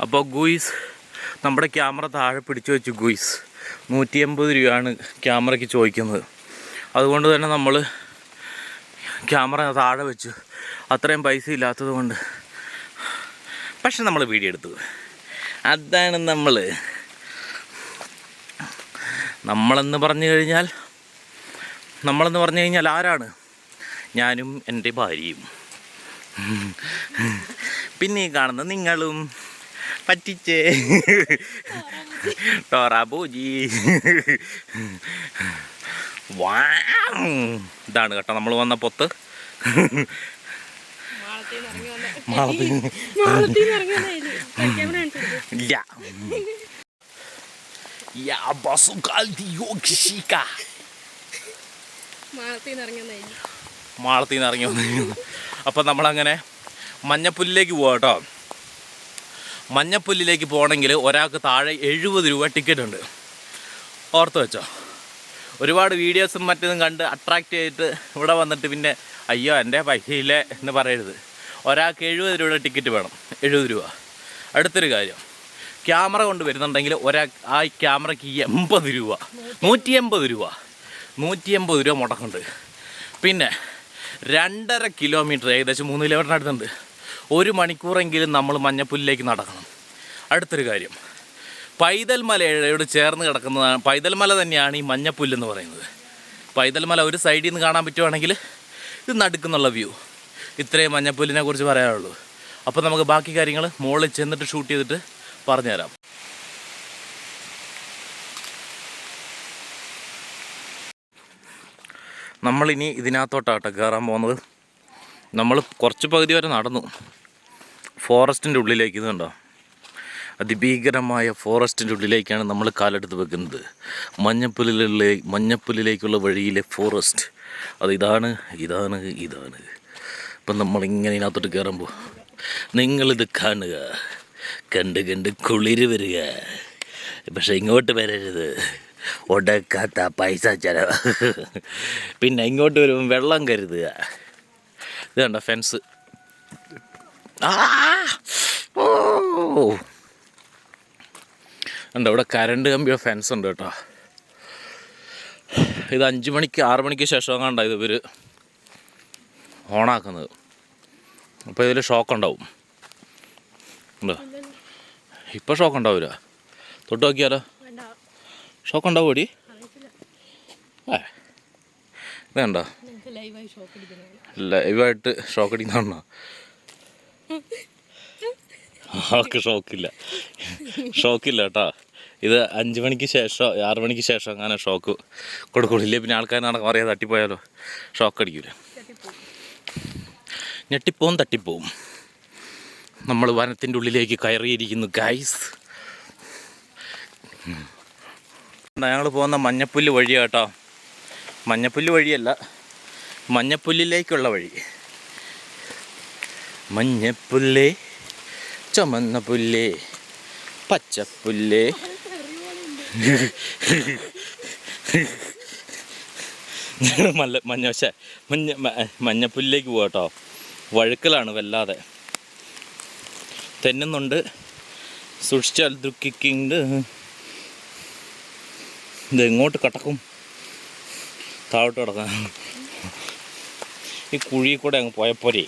അപ്പോൾ ഗുയിസ് നമ്മുടെ ക്യാമറ താഴെ പിടിച്ചു വെച്ചു ഗുയിസ്. നൂറ്റി എൺപത് രൂപയാണ് ക്യാമറയ്ക്ക് ചോദിക്കുന്നത്. അതുകൊണ്ട് തന്നെ നമ്മൾ ക്യാമറ താഴെ വെച്ചു. അത്രയും പൈസ ഇല്ലാത്തത് കൊണ്ട്. പക്ഷെ നമ്മൾ വീഡിയോ എടുത്തു. അതാണ് നമ്മൾ നമ്മളെന്ന് പറഞ്ഞു കഴിഞ്ഞാൽ നമ്മളെന്ന് പറഞ്ഞു കഴിഞ്ഞാൽ ആരാണ്? ഞാനും എന്റെ ഭാര്യയും. പിന്നെ ഈ കാണുന്ന നിങ്ങളും. പറ്റിച്ചേ ടോറാബൂജി വാ ഇതാണ് കേട്ടോ നമ്മൾ വന്ന പൊത്ത്. ഇല്ല. ദിയോക്ഷിക മാളത്തിൽ നിന്ന് ഇറങ്ങി വന്നതായിരുന്നു. മാളത്തിൽ നിന്ന് ഇറങ്ങി വന്നു. അപ്പം നമ്മളങ്ങനെ മഞ്ഞപ്പുല്ലിലേക്ക് പോവാം കേട്ടോ. മഞ്ഞപ്പുല്ലിലേക്ക് പോകണമെങ്കിൽ ഒരാൾക്ക് താഴെ എഴുപത് രൂപ ടിക്കറ്റ് ഉണ്ട്. ഓർത്ത് വെച്ചോ. ഒരുപാട് വീഡിയോസും മറ്റതും കണ്ട് അട്രാക്റ്റ് ചെയ്തിട്ട് ഇവിടെ വന്നിട്ട് പിന്നെ അയ്യോ എന്റെ പൈസയില്ലേ എന്ന് പറയരുത്. ഒരാൾക്ക് എഴുപത് രൂപയുടെ ടിക്കറ്റ് വേണം. എഴുപത് രൂപ. അടുത്തൊരു കാര്യം. ക്യാമറ കൊണ്ട് വരുന്നുണ്ടെങ്കിൽ ഒരാൾ ആ ക്യാമറയ്ക്ക് എൺപത് രൂപ. നൂറ്റി എൺപത് രൂപ. നൂറ്റി എൺപത് രൂപ മുടക്കുന്നുണ്ട്. പിന്നെ രണ്ടര കിലോമീറ്റർ ഏകദേശം മൂന്ന് കിലോമീറ്ററിന് അടുത്തുണ്ട് ഒരു മണിക്കൂറെങ്കിലും നമ്മൾ മഞ്ഞപ്പുല്ലിലേക്ക് നടക്കണം. അടുത്തൊരു കാര്യം. പൈതൽ മലയോട് ചേർന്ന് കിടക്കുന്നതാണ് പൈതൽ മല തന്നെയാണ് ഈ മഞ്ഞപ്പുല്ലെന്ന് പറയുന്നത്. പൈതൽ മല ഒരു സൈഡിൽ നിന്ന് കാണാൻ പറ്റുവാണെങ്കിൽ ഇത് നടുക്കുന്നുള്ള വ്യൂ. ഇത്രയും മഞ്ഞപ്പുല്ലിനെ കുറിച്ച് പറയാനുള്ളൂ. അപ്പോൾ നമുക്ക് ബാക്കി കാര്യങ്ങൾ മുകളിൽ ചെന്നിട്ട് ഷൂട്ട് ചെയ്തിട്ട് പറഞ്ഞുതരാം. നമ്മളിനി ഇതിനകത്തോട്ടാട്ടോ കയറാൻ പോകുന്നത്. നമ്മൾ കുറച്ച് പകുതി വരെ നടന്നു. ഫോറസ്റ്റിന്റെ ഉള്ളിലേക്ക് ഇതുണ്ടോ അതിഭീകരമായ ഫോറസ്റ്റിന്റെ ഉള്ളിലേക്കാണ് നമ്മൾ കാലെടുത്ത് വെക്കുന്നത്. മഞ്ഞപ്പുലിലെ മഞ്ഞപ്പുലിലേക്കുള്ള വഴിയിലെ ഫോറസ്റ്റ്. അത് ഇതാണ് ഇതാണ് ഇതാണ്. ഇപ്പം നമ്മളിങ്ങനെ ഇതിനകത്തോട്ട് കയറുമ്പോൾ നിങ്ങളിത് കാണുക. കണ്ട് കണ്ട് കുളിര് വരിക. പക്ഷേ ഇങ്ങോട്ട് വരരുത്. ഒടക്കാത്ത പൈസ ചെലവ്. പിന്നെ ഇങ്ങോട്ട് വരുമ്പോൾ വെള്ളം കരുതുക. ഇത് കണ്ട ഫെൻസ് ആ ഓ ഉണ്ട് ഇവിടെ കരണ്ട് കമ്പിയോ ഫെൻസ് ഉണ്ട് കേട്ടോ. ഇത് അഞ്ച് മണിക്ക് ആറ് മണിക്ക് ശേഷം കണ്ട ഇത് ഇവർ ഓണാക്കുന്നത്. അപ്പോൾ ഇതിൽ ഷോക്ക് ഉണ്ടാവും. ഉണ്ടോ? ഇപ്പോൾ ഷോക്ക് ഉണ്ടാവില്ല തൊട്ട് നോക്കിയാലോ? ഷോക്ക് ഉണ്ടാവും ഓടി. ഏ ഇത് കണ്ടോ ഞങ്ങൾക്ക് ലൈവായി ഷോക്ക് അടിക്കുന്നതാണ്. ലൈവായിട്ട് ഷോക്ക് അടിക്കുന്നതാണോ? ആൾക്ക് ഷോക്കില്ല. ഷോക്കില്ല കേട്ടോ. ഇത് അഞ്ച് മണിക്ക് ശേഷം ആറ് മണിക്ക് ശേഷം അങ്ങനെ ഷോക്ക് കൊടുക്കൂടില്ലേ? പിന്നെ ആൾക്കാർ നടക്കാൻ അറിയാതെ തട്ടിപ്പോയാലോ? ഷോക്ക് അടിക്കൂല? തട്ടിപ്പോവും. ഞെട്ടിപ്പോവും തട്ടിപ്പോവും. നമ്മൾ വനത്തിന്റെ ഉള്ളിലേക്ക് കയറിയിരിക്കുന്നു ഗൈസ് ഞങ്ങൾ പോകുന്ന മഞ്ഞപ്പുല്ല് വഴിയാട്ടോ മഞ്ഞപ്പുല്ല് വഴിയല്ല മഞ്ഞപ്പുല്ലിലേക്കുള്ള വഴി. മഞ്ഞപ്പുല്ലേ ചുമന്ന പുല്ലേ പച്ചപ്പുല്ലേ മല്ല മഞ്ഞ പക്ഷേ മഞ്ഞ മഞ്ഞപ്പുല്ലേക്ക് പോകട്ടോ വഴുക്കലാണ് വല്ലാതെ. തെന്നുന്നുണ്ട്. സൂക്ഷിച്ചാൽ ദുഃഖിക്കുന്നുണ്ട്. ഇത് എങ്ങോട്ട് കടക്കും? താഴോട്ട് കിടക്കാം. ഈ കുഴിയിൽ കൂടെ അങ്ങ് പോയപ്പോരേ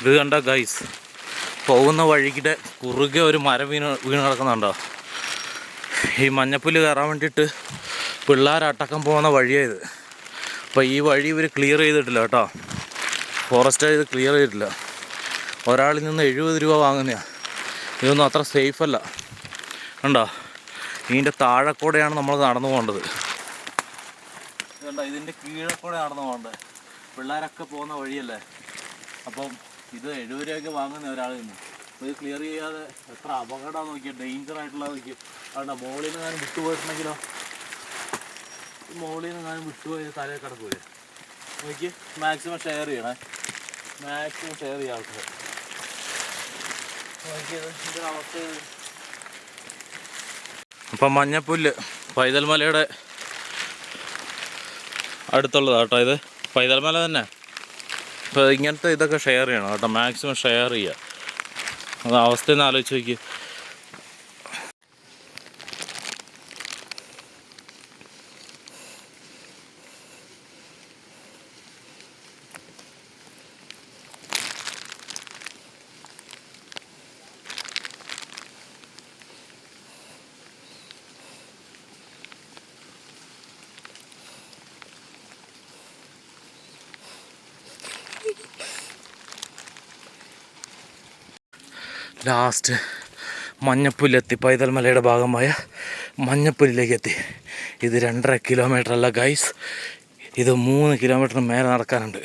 ഇത് കണ്ട ഗൈസ് പോകുന്ന വഴിക്കിടെ കുറുകെ ഒരു മരം വീണ് വീണ് കിടക്കുന്നുണ്ടോ? ഈ മഞ്ഞപ്പുല്ല് കയറാൻ വേണ്ടിയിട്ട് പിള്ളേരട്ടക്കം പോകുന്ന വഴിയായത് അപ്പോൾ ഈ വഴി ഇവർ ക്ലിയർ ചെയ്തിട്ടില്ല കേട്ടോ. ഫോറസ്റ്റ് ഇത് ക്ലിയർ ചെയ്തിട്ടില്ല. ഒരാളിൽ നിന്ന് എഴുപത് രൂപ വാങ്ങുന്നതാണ് ഇതൊന്നും അത്ര സേഫ് അല്ല. കണ്ടോ? ഇതിന്റെ താഴെ കൂടെയാണ് നമ്മൾ നടന്നു പോകേണ്ടത്. കണ്ടോ? ഇതിന്റെ കീഴെ കൂടെ നടന്നു പോകേണ്ടത്. പിള്ളേരൊക്കെ പോകുന്ന വഴിയല്ലേ? അപ്പം ഇത് എഴുപത് രൂപയ്ക്ക് വാങ്ങുന്ന നിന്ന് അപ്പോൾ ഇത് ക്ലിയർ ചെയ്യാതെ എത്ര അപകടം നോക്കിയാൽ ഡേഞ്ചർ ആയിട്ടുള്ള നോക്കി അതുകൊണ്ട് മോളിൽ നിന്ന് ഞാൻ വിട്ടുപോയിട്ടുണ്ടെങ്കിലോ? മോളിൽ നിന്ന് ഞാൻ വിട്ടുപോയി തലയിൽ കിടക്കൂലേ? നോക്കി മാക്സിമം ഷെയർ ചെയ്യണേ. മാക്സിമം ഷെയർ ചെയ്യാം ആൾക്കാർ നോക്കിയത് ഇതിന്റെ അവസ്ഥ. അപ്പം മഞ്ഞപ്പുല്ല് പൈതൽമലയുടെ മലയുടെ അടുത്തുള്ളതാട്ടോ ഇത്. പൈതൽമല തന്നെ. അപ്പോൾ ഇങ്ങനത്തെ ഇതൊക്കെ ഷെയർ ചെയ്യണം കേട്ടോ. മാക്സിമം ഷെയർ ചെയ്യുക അത് അവസ്ഥയെന്ന് ആലോചിച്ച് നോക്കി ലാസ്റ്റ് മഞ്ഞപ്പുല്ലെത്തി പൈതൽ മലയുടെ ഭാഗമായ മഞ്ഞപ്പുല്ലിലേക്ക് എത്തി ഇത് രണ്ടര കിലോമീറ്റർ അല്ല ഗൈസ് ഇത് മൂന്ന് കിലോമീറ്ററിന് മേലെ നടക്കാനുണ്ട്.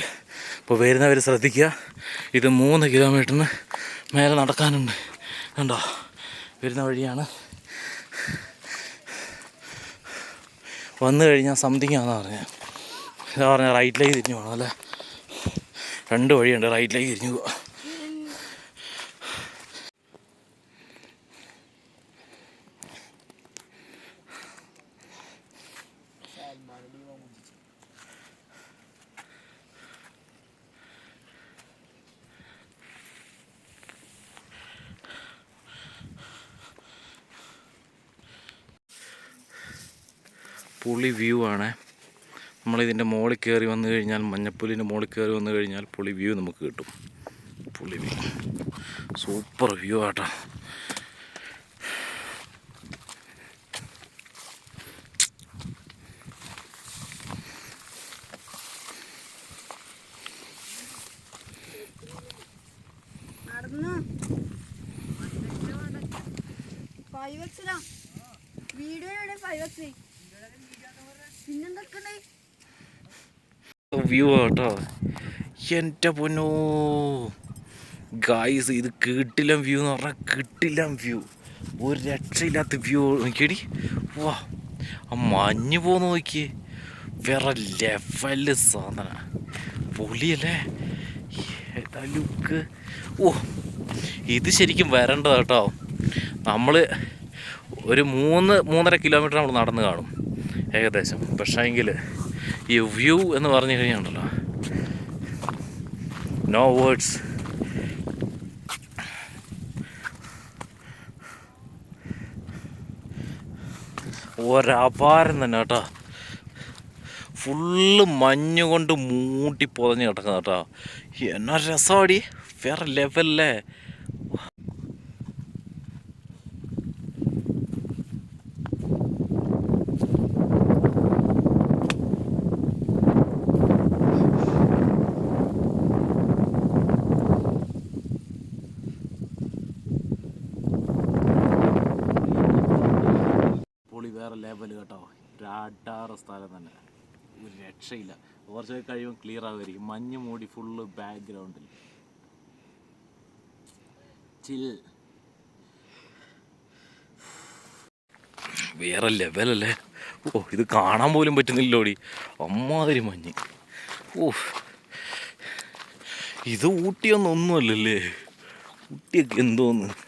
അപ്പോൾ വരുന്നവർ ശ്രദ്ധിക്കുക. ഇത് മൂന്ന് കിലോമീറ്ററിന് മേലെ നടക്കാനുണ്ട്. കണ്ടോ? വരുന്ന വഴിയാണ്. വന്നു കഴിഞ്ഞാൽ സംതിങ് ആണെന്ന് പറഞ്ഞത് ഇതാ പറഞ്ഞാൽ റൈറ്റിലേക്ക് തിരിഞ്ഞു പോകണം അല്ലേ? രണ്ട് വഴിയുണ്ട് റൈറ്റിലേക്ക് തിരിഞ്ഞു പോവാ. പുളി വ്യൂ ആണ്. നമ്മളിതിന്റെ മുകളിൽ കയറി വന്നു കഴിഞ്ഞാൽ മഞ്ഞപ്പുലിന്റെ മുകളിൽ കയറി വന്നു കഴിഞ്ഞാൽ പുളി വ്യൂ നമുക്ക് കിട്ടും. പുളി വ്യൂ സൂപ്പർ വ്യൂ ആട്ടോ. വീഡിയോ ഫൈവ് എക്സ് വ്യൂ കേട്ടോ എന്റെ പൊന്നോ. ഗായ്സ് ഇത് കിട്ടില്ല വ്യൂ എന്ന് പറഞ്ഞാൽ കിട്ടില്ല വ്യൂ ഒരു രക്ഷയില്ലാത്ത വ്യൂ നോക്കിയടി. വാ. ആ മഞ്ഞ് പോന്ന് നോക്കിയേ. വേറെ ലെവൽ സാധന. പൊളിയല്ലേ? ലുക്ക് ഓ ഇത് ശരിക്കും വരേണ്ടത് കേട്ടോ നമ്മൾ ഒരു മൂന്ന് മൂന്നര കിലോമീറ്റർ നമ്മൾ നടന്ന് കാണും. ഏകദേശം. പക്ഷേ എങ്കിൽ ഈ വ്യൂ എന്ന് പറഞ്ഞു കഴിഞ്ഞാണല്ലോ നോ വേർഡ്സ് ഒരപാരം തന്നെ കേട്ടോ. ഫുള്ള് മഞ്ഞ് കൊണ്ട് മൂട്ടി പൊതഞ്ഞ് കിടക്കുന്ന കേട്ടോ. എന്നാ രസമാടി വേറെ ലെവലല്ലേ പൊളി വേറെ ലെവൽ കേട്ടോ ഒരു അടാറ് സ്ഥലം തന്നെ. ഒരു രക്ഷയില്ല. കുറച്ച് കഴിയുമ്പോൾ ക്ലിയർ ആകുമായിരിക്കും മഞ്ഞ് മൂടി ഫുള്ള് ബാക്ക്ഗ്രൗണ്ടിൽ ചിൽ വേറെ ലെവലല്ലേ ഓ ഇത് കാണാൻ പോലും പറ്റുന്നില്ലോടി. അമ്മാതിരി മഞ്ഞ്. ഓ. ഇത് ഊട്ടിയൊന്നും ഒന്നുമല്ലല്ലേ ഊട്ടിയൊക്കെ എന്തോന്ന്?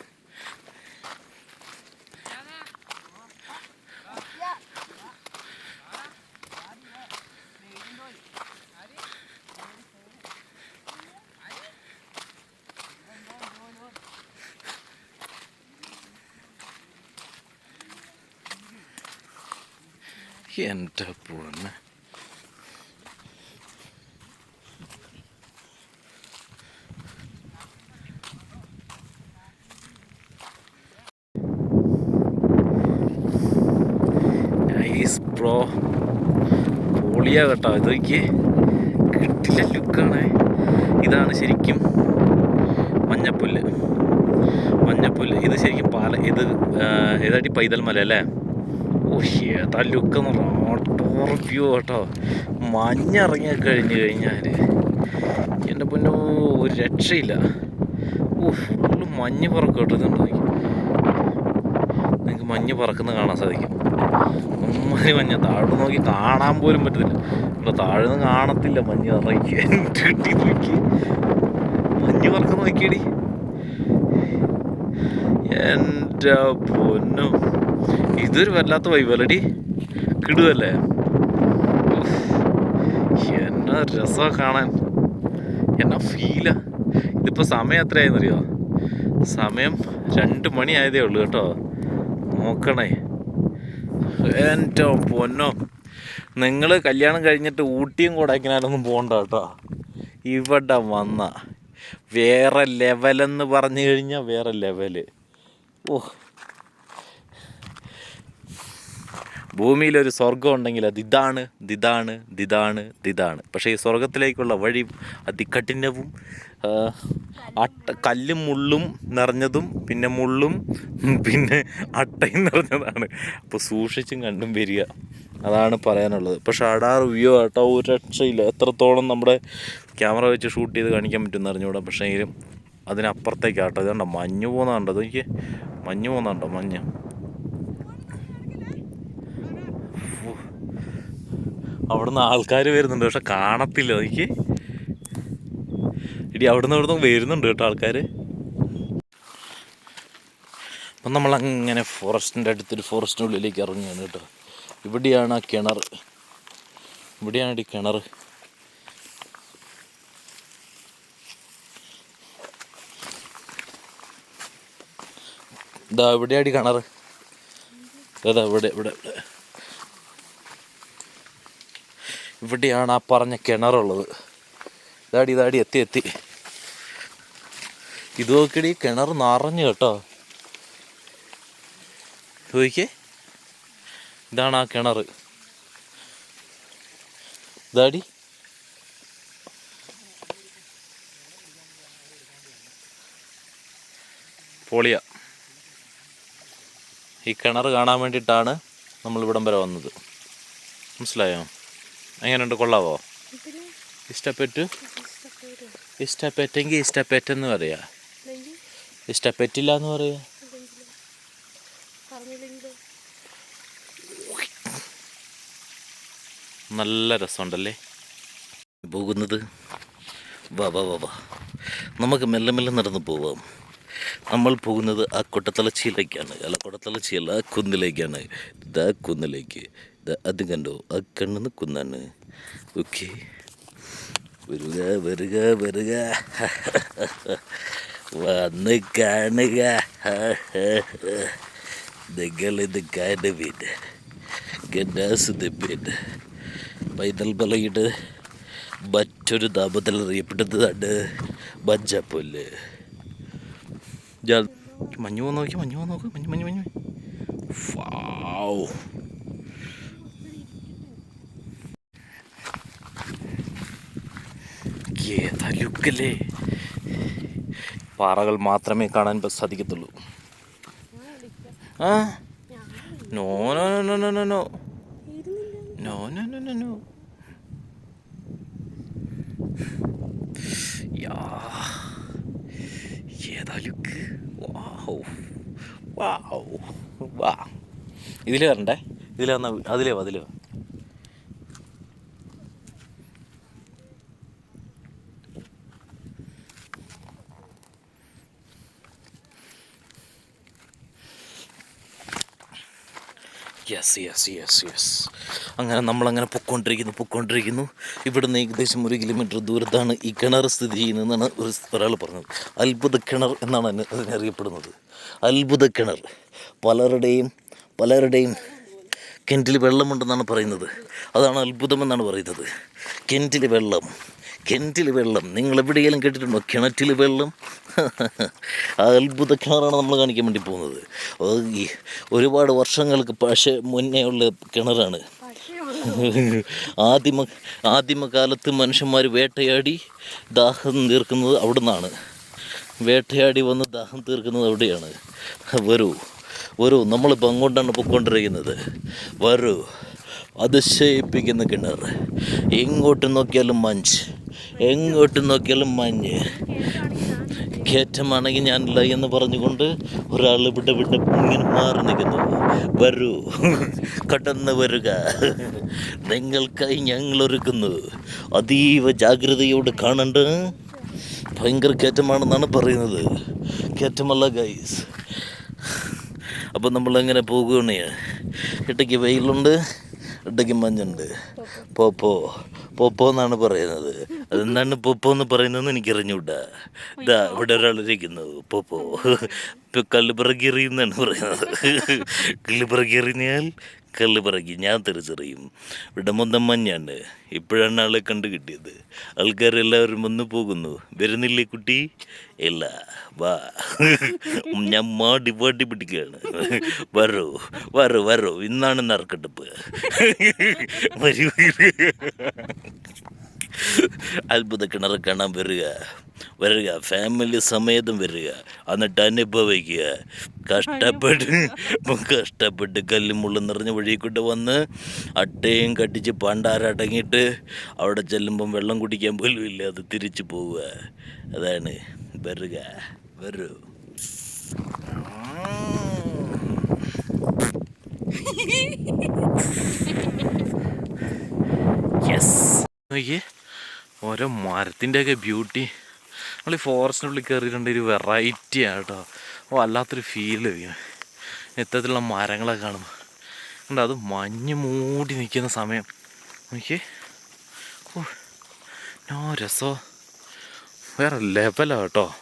എന്റെ പ്രോ പൊളിയാ കേട്ടോ. ഇതൊക്കെ കിട്ടില്ല ലുക്കാണ്. ഇതാണ് ശരിക്കും മഞ്ഞപ്പുല്ല്. മഞ്ഞപ്പുല്ല്. ഇത് ശരിക്കും പാല ഇത് ഏതാട്ടി പൈതൽ മല അല്ലേ? ഓ താ ലുക്ക് എന്ന് പറഞ്ഞാൽ വ്യൂ കേട്ടോ. മഞ്ഞിറങ്ങി കഴിഞ്ഞ് കഴിഞ്ഞാൽ എന്റെ പൊന്നോ ഒരു രക്ഷയില്ല. ഓ ഫുള്ള് മഞ്ഞ് പറക്കും കേട്ടോ ഇതുണ്ട് നിങ്ങൾക്ക് മഞ്ഞ് പറക്കുന്ന കാണാൻ സാധിക്കും. ഉമ്മാരി മഞ്ഞ താഴെ നോക്കി കാണാൻ പോലും പറ്റത്തില്ല. ഇവിടെ താഴെ നിന്ന് കാണത്തില്ല മഞ്ഞ് ഇറങ്ങി. നോക്കി? മഞ്ഞ് പറക്കുന്ന നോക്കിയടി. എന്റെ പൊന്നു ഇതൊരു വല്ലാത്ത വൈബല്ലടി കിടുവല്ലേ? രസമാണ് കാണാൻ. എന്നാ ഫീലാ ഇതിപ്പോൾ സമയം എത്രയായെന്നറിയോ? സമയം രണ്ട് മണി ആയതേ ഉള്ളൂ കേട്ടോ. നോക്കണേ. എന്റെ പൊന്നോ. നിങ്ങൾ കല്യാണം കഴിഞ്ഞിട്ട് ഊട്ടിയും കൊടൈക്കനാലൊന്നും പോകണ്ട കേട്ടോ. ഇവിടെ വന്ന. വേറെ ലെവലെന്ന് പറഞ്ഞു കഴിഞ്ഞാൽ വേറെ ലെവൽ ഓ ഭൂമിയിലൊരു സ്വർഗം ഉണ്ടെങ്കിൽ അത് ഇതാണ് ദിതാണ് ദിതാണ് ദിതാണ് പക്ഷേ ഈ സ്വർഗത്തിലേക്കുള്ള വഴി അതികഠിനവും അട്ട കല്ലും മുള്ളും നിറഞ്ഞതും പിന്നെ മുള്ളും പിന്നെ അട്ടയും നിറഞ്ഞതാണ്. അപ്പോൾ സൂക്ഷിച്ചും കണ്ടും വരിക. അതാണ് പറയാനുള്ളത്. പക്ഷെ അടാർ വ്യൂ ആട്ടോ ഒരു രക്ഷയില്ല എത്രത്തോളം നമ്മുടെ ക്യാമറ വെച്ച് ഷൂട്ട് ചെയ്ത് കാണിക്കാൻ പറ്റുമെന്ന് അറിഞ്ഞുകൂടാ. പക്ഷേ അതിനപ്പുറത്തേക്ക് അതിനപ്പുറത്തേക്കാട്ടോ. ഇതുണ്ടോ മഞ്ഞ് പോകുന്നുണ്ടോ അതെനിക്ക് മഞ്ഞ് പോകുന്നുണ്ടോ മഞ്ഞ്. അവിടുന്ന് ആൾക്കാർ വരുന്നുണ്ട് പക്ഷെ കാണത്തില്ല. എനിക്ക് ഇടി അവിടുന്ന് അവിടുന്ന് വരുന്നുണ്ട് കേട്ടോ ആൾക്കാർ അപ്പം നമ്മൾ അങ്ങനെ ഫോറസ്റ്റിന്റെ അടുത്തൊരു ഫോറസ്റ്റിനുള്ളിലേക്ക് ഇറങ്ങിയാണ് കേട്ടോ. ഇവിടെയാണ് ആ കിണർ. ഇവിടെയാണ് ഈ കിണർ. ഇതാ ഇവിടെയാടി കിണർ. അതാ ഇവിടെ ഇവിടെ ഇവിടെ. ഇവിടെയാണ് ആ പറഞ്ഞ കിണറുള്ളത്. ഇതാടി ഇതാടി എത്തി എത്തി. ഇത് നോക്കിയടി കിണർ നിറഞ്ഞു കേട്ടോ. ചോദിക്കേ ഇതാണ് ആ കിണർ. ഇതാടി. പൊളിയ. ഈ കിണർ കാണാൻ വേണ്ടിയിട്ടാണ് നമ്മൾ ഇവിടം വരെ വന്നത്. മനസ്സിലായോ? എങ്ങനെയുണ്ട് കൊള്ളാവോ? ഇഷ്ടപ്പെട്ടു? ഇഷ്ടപ്പെടും. ഇഷ്ടപ്പെട്ടെങ്കിൽ ഇഷ്ടപ്പെട്ടെന്ന് പറയാ. ഇഷ്ടപ്പെട്ടില്ല എന്ന് പറയാ? നല്ല രസമുണ്ടല്ലേ? പോകുന്നത്. വാ വാ വാ വാ. നമുക്ക് മെല്ലെ മെല്ലെ നടന്ന് പോവാം. നമ്മൾ പോകുന്നത് ആ കൊട്ടത്തളച്ചിയിലേക്കാണ് അല്ല കൊട്ടത്തളച്ചിയല്ല ആ കുന്നിലേക്കാണ്. ഇതാ കുന്നിലേക്ക്. അത് കണ്ടോ? ആ കണ്ണെന്ന് കുന്നാണ് ഓക്കെ. വരുക വരുക വരുക. വന്ന് കാണുക. നിങ്ങളിത് കാണുവിൻ ഗഡാസുദിപ്പിൻ പൈതൽ മലയുടെ മറ്റൊരു നാമത്തിൽ അറിയപ്പെടുന്നതാണ് മഞ്ചപ്പുല്ല് ഞാൻ മഞ്ഞു നോക്കി മഞ്ഞു നോക്ക്. മഞ്ഞ് മഞ്ഞ് മഞ്ഞ് ഫാവ് ഏതാ ലുക്കല്ലേ പാറകൾ മാത്രമേ കാണാൻ സാധിക്കത്തുള്ളൂ. ആ? No no no no no no no. No no no no. Yeah. ഏതാ ലുക്ക് വാ. ഇതിൽ വരണ്ടേ? ഇതിൽ വന്നാൽ അതിലേ അതിലേ യെസ് യെസ് യെസ് യെസ് അങ്ങനെ നമ്മളങ്ങനെ പൊക്കോണ്ടിരിക്കുന്നു പൊക്കോണ്ടിരിക്കുന്നു. ഇവിടുന്ന് ഏകദേശം ഒരു കിലോമീറ്റർ ദൂരത്താണ് ഈ കിണർ സ്ഥിതി ചെയ്യുന്നതെന്നാണ് ഒരു ഒരാൾ പറഞ്ഞത്. അത്ഭുത കിണർ എന്നാണ് എന്നെ അതിനറിയപ്പെടുന്നത് അത്ഭുത കിണർ. പലരുടെയും പലരുടെയും കിണറ്റിൽ വെള്ളമുണ്ടെന്നാണ് പറയുന്നത്. അതാണ് അത്ഭുതമെന്നാണ് പറയുന്നത്. കിണറ്റിൽ വെള്ളം. കിണറ്റിൽ വെള്ളം. നിങ്ങൾ എവിടെയെങ്കിലും കേട്ടിട്ടുണ്ടോ കിണറ്റിൽ വെള്ളം? ആ അത്ഭുത കിണറാണ് നമ്മൾ കാണിക്കാൻ വേണ്ടി പോകുന്നത്. ഒരുപാട് വർഷങ്ങൾക്ക് പക്ഷേ മുന്നേ ഉള്ള കിണറാണ്. ആദിമ ആദിമകാലത്ത് മനുഷ്യന്മാർ വേട്ടയാടി ദാഹം തീർക്കുന്നത് അവിടെ നിന്നാണ് വേട്ടയാടി വന്ന് ദാഹം തീർക്കുന്നത് അവിടെയാണ്. വരൂ വരൂ നമ്മളിപ്പോൾ അങ്ങോട്ടാണ് പൊയ്ക്കൊണ്ടിരിക്കുന്നത് വരൂ അതിശയിപ്പിക്കുന്ന കിണർ. എങ്ങോട്ട് നോക്കിയാലും മഞ്ഞ് എങ്ങോട്ട് നോക്കിയാലും മഞ്ഞ്. കയറ്റമാണെങ്കിൽ ഞാനില്ല എന്ന് പറഞ്ഞുകൊണ്ട് ഒരാൾ ഇവിടെ ഇവിടെ ഇങ്ങനെ മാറി നിൽക്കുന്നു. വരൂ കടന്നു വരിക. നിങ്ങൾക്കായി ഞങ്ങൾ ഒരുക്കുന്നു. അതീവ ജാഗ്രതയോട് കാണണ്ട. ഭയങ്കര കയറ്റമാണെന്നാണ് പറയുന്നത്. കയറ്റമല്ല ഗൈസ് അപ്പം നമ്മളെങ്ങനെ പോകുകയാണ് ഇടയ്ക്ക് വെയിലുണ്ട് ഇടയ്ക്ക് മഞ്ഞുണ്ട്. പോ പോ. പൊപ്പോ എന്നാണ് പറയുന്നത്. അതെന്താണ് പൊപ്പോ എന്ന് പറയുന്നതെന്ന് എനിക്കറിഞ്ഞൂടാ. ഇതാ ഇവിടെ ഒരാളിരിക്കുന്നു പൊപ്പോ. ഇപ്പൊ കല്ല് പിറകി എറിയുന്നാണ് പറയുന്നത്. കല്ല് പിറകി എറിഞ്ഞാൽ കല്ല് പിറകി ഞാൻ തിരിച്ചറിയും ഇവിടെ മൊത്തം മഞ്ഞാണ് ഇപ്പോഴാണ് ആളെ കണ്ടു കിട്ടിയത്. ആൾക്കാരെല്ലാവരും വന്നു പോകുന്നു. വരുന്നില്ലേ കുട്ടി? ഇല്ല. വാ. ഞാൻ മാടി പാട്ടി പിടിക്കുകയാണ്. വരൂ വരൂ വരൂ. ഇന്നാണ് നറുക്കെടുപ്പ്. വരൂ. അത്ഭുത കിണർ കാണാൻ വരിക വരിക ഫാമിലി സമേതം വരിക എന്നിട്ട് അനുഭവിക്കുക. കഷ്ടപ്പെട്ട് കഷ്ടപ്പെട്ട് കല്ലും മുള്ളും നിറഞ്ഞ വഴി കൊണ്ട് വന്ന് അട്ടയും കട്ടിച്ച് പണ്ടാരടങ്ങിയിട്ട് അവിടെ ചെല്ലുമ്പം വെള്ളം കുടിക്കാൻ പോലും ഇല്ല അത് തിരിച്ചു പോവുക. അതാണ് വരിക വരൂ. യെസ് നോക്കിയേ. ഓരോ മരത്തിന്റെയൊക്കെ ബ്യൂട്ടി നമ്മൾ ഈ ഫോറസ്റ്റിനുള്ളിൽ കയറിയിട്ടുണ്ട് ഒരു വെറൈറ്റി ആണ് കേട്ടോ. ഓ വല്ലാത്തൊരു ഫീൽ ഇത്തരത്തിലുള്ള മരങ്ങളൊക്കെ കാണുമ്പോൾ ഉണ്ട് അത് മഞ്ഞ് മൂടി നിൽക്കുന്ന സമയം. നോക്കിയേ. ഓ നോ രസോ. വേറെ ലെവലാണ് കേട്ടോ.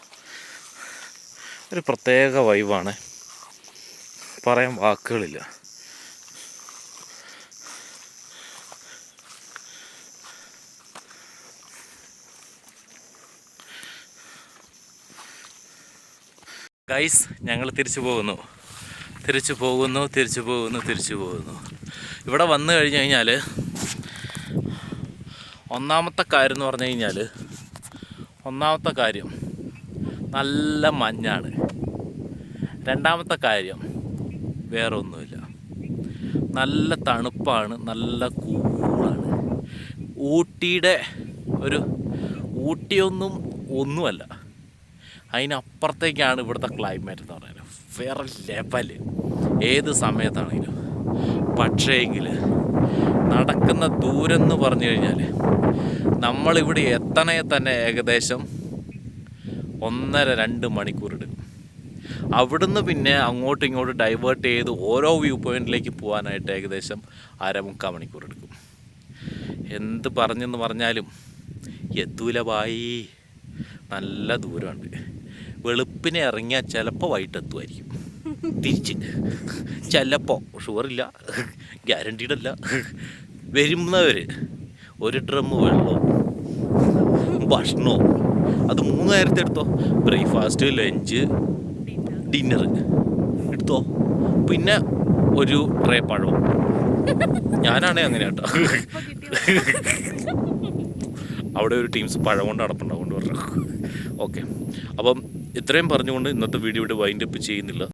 ഒരു പ്രത്യേക വൈബാണ് പറയാൻ വാക്കുകളില്ല. ഗൈസ് ഞങ്ങൾ തിരിച്ചു പോകുന്നു. തിരിച്ചു പോകുന്നു തിരിച്ചു പോകുന്നു തിരിച്ചു പോകുന്നു. ഇവിടെ വന്നു കഴിഞ്ഞ് കഴിഞ്ഞാൽ ഒന്നാമത്തെ കാര്യം എന്ന് പറഞ്ഞു കഴിഞ്ഞാൽ ഒന്നാമത്തെ കാര്യം നല്ല മഞ്ഞാണ്. രണ്ടാമത്തെ കാര്യം വേറെ ഒന്നുമില്ല നല്ല തണുപ്പാണ് നല്ല കൂളാണ്. ഊട്ടിയുടെ ഒരു ഊട്ടിയൊന്നും ഒന്നുമല്ല. അതിനപ്പുറത്തേക്കാണ് ഇവിടുത്തെ ക്ലൈമറ്റ് എന്ന് പറയുന്നത്. വേറെ ലെവൽ ഏത് സമയത്താണെങ്കിലും. പക്ഷേ എങ്കിൽ നടക്കുന്ന ദൂരം എന്ന് പറഞ്ഞു കഴിഞ്ഞാൽ നമ്മളിവിടെ എത്തണേ തന്നെ ഏകദേശം ഒന്നര രണ്ട് മണിക്കൂർ എടുക്കും. അവിടുന്ന് പിന്നെ അങ്ങോട്ടും ഇങ്ങോട്ടും ഡൈവേർട്ട് ചെയ്ത് ഓരോ വ്യൂ പോയിന്റിലേക്ക് പോകാനായിട്ട് ഏകദേശം അരമുക്കാൽ മണിക്കൂർ എടുക്കും. എന്ത് പറഞ്ഞെന്ന് പറഞ്ഞാലും എത്തൂല ബായി നല്ല ദൂരമുണ്ട്. വെളുപ്പിനെ ഇറങ്ങിയാൽ ചിലപ്പോൾ വൈകിട്ടെത്തുമായിരിക്കും തിരിച്ച്. ചിലപ്പോൾ ഷുവറില്ല ഗ്യാരണ്ടീഡ് അല്ല വരുന്നവർ ഒരു ഡ്രമ്മ് വെള്ളവും ഭക്ഷണവും അത് മൂന്ന് നേരത്തെ എടുത്തോ? ബ്രേക്ക്ഫാസ്റ്റ് ലഞ്ച് ഡിന്നർ എടുത്തോ? പിന്നെ ഒരു ട്രേ പഴവും ഞാനാണേ അങ്ങനെ കേട്ടോ. അവിടെ ഒരു ടീംസ് പഴം കൊണ്ട് നടപ്പുണ്ടാവും പറഞ്ഞു ഓക്കെ. അപ്പം ഇത്രയും പറഞ്ഞുകൊണ്ട് ഇന്നത്തെ വീഡിയോ ഇവിടെ വൈൻഡപ്പ് ചെയ്യുന്നില്ല.